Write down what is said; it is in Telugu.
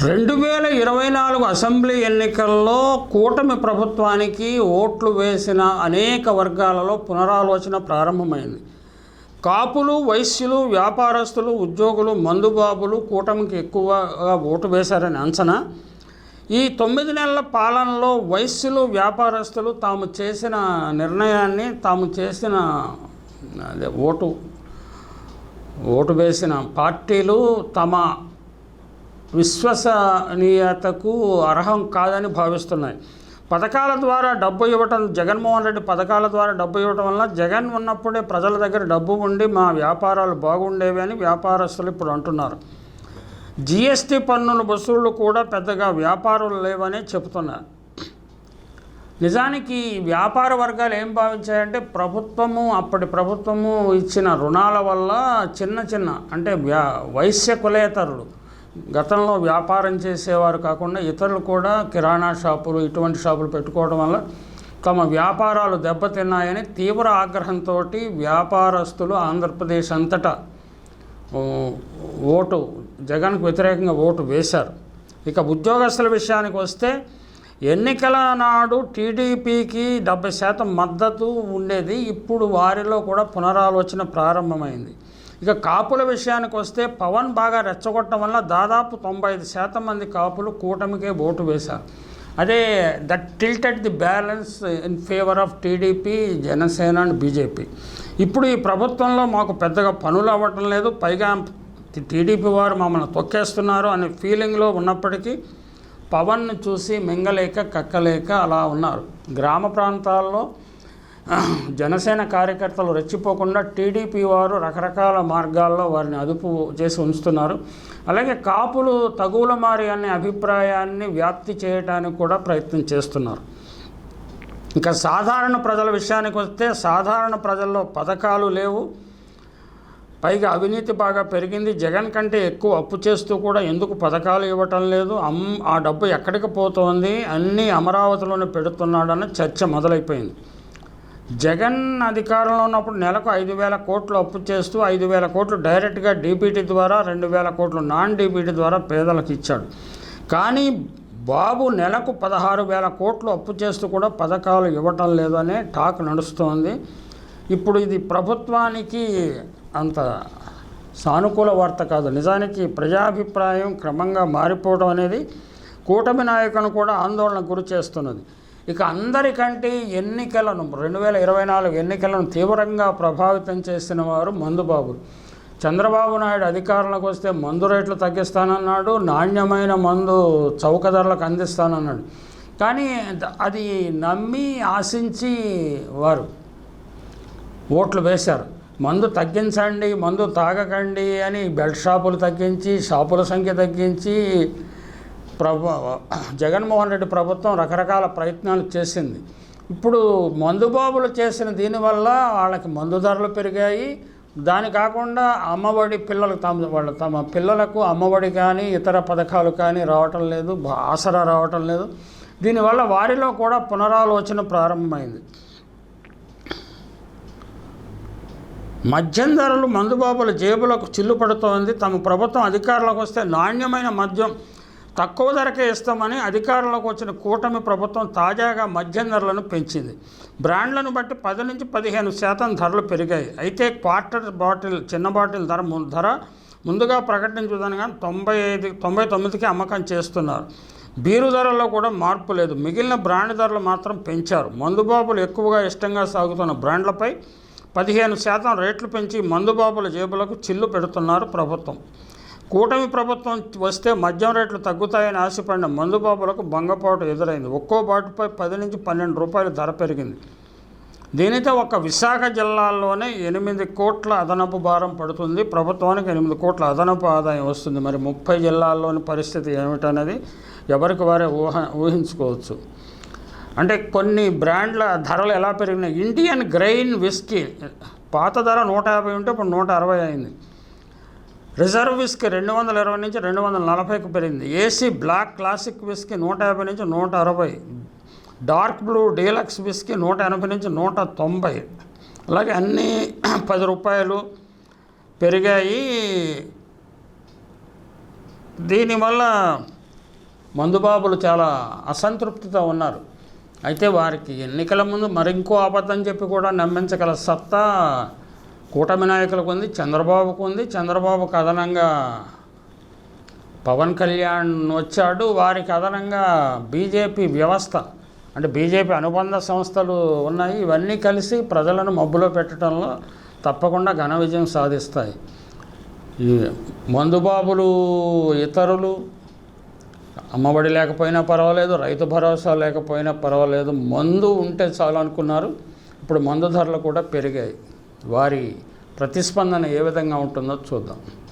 రెండు వేల ఇరవై నాలుగు అసెంబ్లీ ఎన్నికల్లో కూటమి ప్రభుత్వానికి ఓట్లు వేసిన అనేక వర్గాలలో పునరాలోచన ప్రారంభమైంది. కాపులు వైశ్యులు వ్యాపారస్తులు ఉద్యోగులు మందుబాబులు కూటమికి ఎక్కువగా ఓటు వేశారని అంచనా. ఈ తొమ్మిది నెలల పాలనలో వైశ్యులు వ్యాపారస్తులు తాము చేసిన నిర్ణయాన్ని తాము చేసిన అదే ఓటు ఓటు వేసిన పార్టీలు తమ విశ్వసనీయతకు అర్హం కాదని భావిస్తున్నాయి. పథకాల ద్వారా డబ్బు ఇవ్వటం జగన్మోహన్ రెడ్డి పథకాల ద్వారా డబ్బు ఇవ్వటం వల్ల జగన్ ఉన్నప్పుడే ప్రజల దగ్గర డబ్బు ఉండి మా వ్యాపారాలు బాగుండేవి అని వ్యాపారస్తులు ఇప్పుడు అంటున్నారు. జిఎస్టీ పన్నుల వసూళ్ళు కూడా పెద్దగా వ్యాపారులు లేవని చెబుతున్నారు. నిజానికి వ్యాపార వర్గాలు ఏం భావించాయంటే ప్రభుత్వము అప్పటి ప్రభుత్వము ఇచ్చిన రుణాల వల్ల చిన్న చిన్న అంటే వ్యా వైశ్య కులేతరులు గతంలో వ్యాపారం చేసేవారు కాకుండా ఇతరులు కూడా కిరాణా షాపులు ఇటువంటి షాపులు పెట్టుకోవడం వల్ల తమ వ్యాపారాలు దెబ్బతిన్నాయని తీవ్ర ఆగ్రహంతో వ్యాపారస్తులు ఆంధ్రప్రదేశ్ అంతటా ఓటు జగన్కు వ్యతిరేకంగా ఓటు వేశారు. ఇక ఉద్యోగస్తుల విషయానికి వస్తే ఎన్నికల నాడు టీడీపీకి డెబ్బై శాతం మద్దతు ఉండేది. ఇప్పుడు వారిలో కూడా పునరాలోచన ప్రారంభమైంది. ఇక కాపుల విషయానికి వస్తే పవన్ బాగా రెచ్చగొట్టడం వల్ల దాదాపు తొంభై ఐదు శాతం మంది కాపులు కూటమికే ఓటు వేశారు. అదే that tilted the balance in favour of TDP Janasena and BJP. ఇప్పుడు ఈ ప్రభుత్వంలో మాకు పెద్దగా పనులు అవ్వటం లేదు. పైగా టీడీపీ వారు మమ్మల్ని తొక్కేస్తున్నారు అనే ఫీలింగ్లో ఉన్నప్పటికీ పవన్ను చూసి మింగలేక కక్కలేక అలా ఉన్నారు. గ్రామ ప్రాంతాల్లో జనసేన కార్యకర్తలు రెచ్చిపోకుండా టీడీపీ వారు రకరకాల మార్గాల్లో వారిని అదుపు చేసి ఉంచుతున్నారు. అలాగే కాపులు తగువుల మారి అనే అభిప్రాయాన్ని వ్యాప్తి చేయడానికి కూడా ప్రయత్నం చేస్తున్నారు. ఇంకా సాధారణ ప్రజల విషయానికి వస్తే సాధారణ ప్రజల్లో పథకాలు లేవు. పైగా అవినీతి బాగా పెరిగింది. జగన్ కంటే ఎక్కువ అప్పు చేస్తూ కూడా ఎందుకు పథకాలు ఇవ్వటం లేదు? అమ్ ఆ డబ్బు ఎక్కడికి పోతోంది? అన్నీ అమరావతిలోనే పెడుతున్నాడన్న చర్చ మొదలైపోయింది. జగన్ అధికారంలో ఉన్నప్పుడు నెలకు ఐదు వేల కోట్లు అప్పు చేస్తూ ఐదు వేల కోట్లు డైరెక్ట్గా డీపీటీ ద్వారా రెండు వేల కోట్లు నాన్ డీపీటీ ద్వారా పేదలకు ఇచ్చాడు. కానీ బాబు నెలకు పదహారు వేల కోట్లు అప్పు చేస్తూ కూడా పథకాలు ఇవ్వటం లేదనే టాక్ నడుస్తోంది. ఇప్పుడు ఇది ప్రభుత్వానికి అంత సానుకూల వార్త కాదు. నిజానికి ప్రజాభిప్రాయం క్రమంగా మారిపోవడం అనేది కూటమి నాయకులను కూడా ఆందోళన గురి చేస్తున్నది. ఇక అందరికంటే ఎన్నికలను రెండు వేల ఇరవై నాలుగు ఎన్నికలను తీవ్రంగా ప్రభావితం చేసిన వారు మందుబాబులు చంద్రబాబు నాయుడు అధికారంలోకి వస్తే మందు రేట్లు తగ్గిస్తానన్నాడు నాణ్యమైన మందు చౌక ధరలకు అందిస్తానన్నాడు. కానీ అది నమ్మి ఆశించి వారు ఓట్లు వేశారు. మందు తగ్గించండి మందు తాగకండి అని బెల్ట్ షాపులు తగ్గించి షాపుల సంఖ్య తగ్గించి ప్రభు జగన్మోహన్ రెడ్డి ప్రభుత్వం రకరకాల ప్రయత్నాలు చేసింది. ఇప్పుడు మందుబాబులు చేసిన దీనివల్ల వాళ్ళకి మందు ధరలు పెరిగాయి. దాని కాకుండా అమ్మఒడి పిల్లలకు తమ వాళ్ళ తమ పిల్లలకు అమ్మఒడి కానీ ఇతర పథకాలు కానీ రావటం లేదు. ఆసరా రావటం లేదు. దీనివల్ల వారిలో కూడా పునరాలోచన ప్రారంభమైంది. మద్యం ధరలు మందుబాబుల జేబులకు చిల్లు పడుతోంది. తమ ప్రభుత్వం అధికారంలోకి వస్తే నాణ్యమైన మద్యం తక్కువ ధరకే ఇస్తామని అధికారంలోకి వచ్చిన కూటమి ప్రభుత్వం తాజాగా మద్యం ధరలను పెంచింది. బ్రాండ్లను బట్టి పది నుంచి పదిహేను శాతం ధరలు పెరిగాయి. అయితే క్వార్టర్ బాటిల్ చిన్న బాటిల్ ధర ము- ధర ముందుగా ప్రకటించదనగా తొంభై ఐదు తొంభై తొమ్మిదికి అమ్మకం చేస్తున్నారు. బీరు ధరల్లో కూడా మార్పు లేదు. మిగిలిన బ్రాండ్ ధరలు మాత్రం పెంచారు. మందుబాబులు ఎక్కువగా ఇష్టంగా సాగుతున్న బ్రాండ్లపై పదిహేను శాతం రేట్లు పెంచి మందుబాబుల జేబులకు చిల్లు పెడుతున్నారు ప్రభుత్వం. కూటమి ప్రభుత్వం వస్తే మద్యం రేట్లు తగ్గుతాయని ఆశపడిన మందుబాబులకు భంగపాటు ఎదురైంది. ఒక్కో బాటుపై పది నుంచి పన్నెండు రూపాయల ధర పెరిగింది. దీనితో ఒక విశాఖ జిల్లాలోనే ఎనిమిది కోట్ల అదనపు భారం పడుతుంది. ప్రభుత్వానికి ఎనిమిది కోట్ల అదనపు ఆదాయం వస్తుంది. మరి ముప్పై జిల్లాల్లోని పరిస్థితి ఏమిటనేది ఎవరికి వారే ఊహ ఊహించుకోవచ్చు. అంటే కొన్ని బ్రాండ్ల ధరలు ఎలా పెరిగినాయి? ఇండియన్ గ్రెయిన్ విస్కీ పాత ధర నూట యాభై ఉంటే ఇప్పుడు నూట అరవై అయింది. రిజర్వ్ విస్కీ రెండు వందల ఇరవై నుంచి రెండు వందల నలభైకి పెరిగింది. ఏసీ బ్లాక్ క్లాసిక్ విస్కీ నూట యాభై నుంచి నూట అరవై డార్క్ బ్లూ డీలక్స్ విస్కీ నూట ఎనభై నుంచి నూట తొంభై అలాగే అన్నీ పది రూపాయలు పెరిగాయి. దీనివల్ల మందుబాబులు చాలా అసంతృప్తితో ఉన్నారు. అయితే వారికి ఎన్నికల ముందు మరింకో అబద్ధం చెప్పి కూడా నమ్మించగల సత్తా కూటమి నాయకులకు ఉంది చంద్రబాబుకు ఉంది. చంద్రబాబు కథనంగా పవన్ కళ్యాణ్ వచ్చాడు. వారికి అదనంగా బీజేపీ వ్యవస్థ అంటే బీజేపీ అనుబంధ సంస్థలు ఉన్నాయి. ఇవన్నీ కలిసి ప్రజలను మబ్బులో పెట్టడంలో తప్పకుండా ఘన విజయం సాధిస్తాయి. ఈ మందుబాబులు ఇతరులు అమ్మఒడి లేకపోయినా పర్వాలేదు రైతు భరోసా లేకపోయినా పర్వాలేదు మందు ఉంటే చాలు అనుకున్నారు. ఇప్పుడు మందు ధరలు కూడా పెరిగాయి. వారి ప్రతిస్పందన ఏ విధంగా ఉంటుందో చూద్దాం.